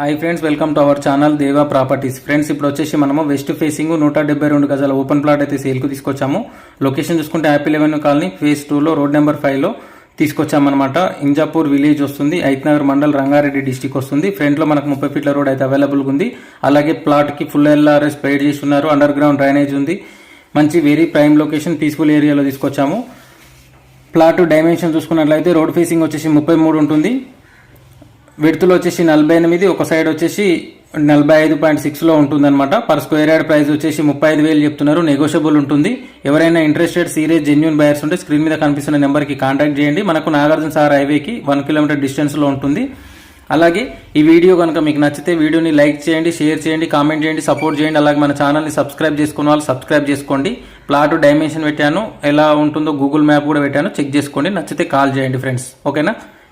Hi friends welcome to our channel Deva properties. Friends ఇప్పుడు వచ్చేసి మనము వెస్ట్ ఫేసింగ్ నూట డెబ్బై రెండు గజాల ఓపెన్ ప్లాట్ అయితే సేల్కు తీసుకొచ్చాము. లొకేషన్ చూసుకుంటే యాపిల్ లెవెన్ కాలనీ ఫేజ్ టూలో రోడ్ నెంబర్ ఫైవ్లో తీసుకొచ్చామన్నమాట. ఇంజాపూర్ విలేజ్ వస్తుంది ఐత్నగర్ మండల్ రంగారెడ్డి డిస్టిక్ వస్తుంది. ఫ్రంట్లో మనకు ముప్పై ఫీట్ల రోడ్ అయితే అవైలబుల్గా ఉంది. అలాగే ప్లాట్కి ఫుల్ ఎల్ఆర్ఎస్ పెయిడ్ చేసి ఉన్నారు. అండర్ గ్రౌండ్ డ్రైనేజ్ ఉంది. మంచి వెరీ ప్రైమ్ లొకేషన్ పీస్ఫుల్ ఏరియాలో తీసుకొచ్చాము. ప్లాట్ డైమెన్షన్ చూసుకున్నట్లయితే రోడ్ ఫేసింగ్ వచ్చేసి ముప్పై మూడు ఉంటుంది. విడుతులు వచ్చేసి నలభై ఎనిమిది ఒక సైడ్ వచ్చేసి నలభై ఐదు పాయింట్ సిక్స్లో ఉంటుందన్నమాట. పర్ స్క్వేర్ యార్డ్ ప్రైస్ వచ్చేసి ముప్పై ఐదు వేలు చెప్తున్నారు. నెగోషియబుల్ ఉంటుంది. ఎవరైనా ఇంట్రెస్టెడ్ సీరియస్ జెన్యున్ బయర్స్ ఉంటే స్క్రీన్ మీద కనిపిస్తున్న నెంబర్కి కాంటాక్ట్ చేయండి. మనకు నాగార్జున సార్ హైవేకి వన్ కిలోమీటర్ డిస్టెన్స్లో ఉంటుంది. అలాగే ఈ వీడియో కనుక మీకు నచ్చితే వీడియోని లైక్ చేయండి షేర్ చేయండి కామెంట్ చేయండి సపోర్ట్ చేయండి. అలాగే మన ఛానల్ని సబ్స్క్రైబ్ చేసుకున్న వాళ్ళు సబ్స్క్రైబ్ చేసుకోండి. ప్లాట్ డైమెన్షన్ పెట్టాను. ఎలా ఉంటుందో గూగుల్ మ్యాప్ కూడా పెట్టాను. చెక్ చేసుకోండి. నచ్చితే కాల్ చేయండి ఫ్రెండ్స్ ఓకేనా